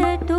तु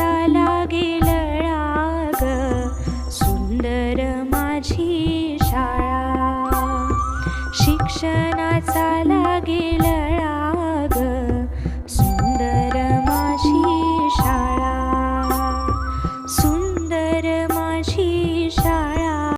लागेल राग सुंदर माझी शाळा शिक्षणचा लागेल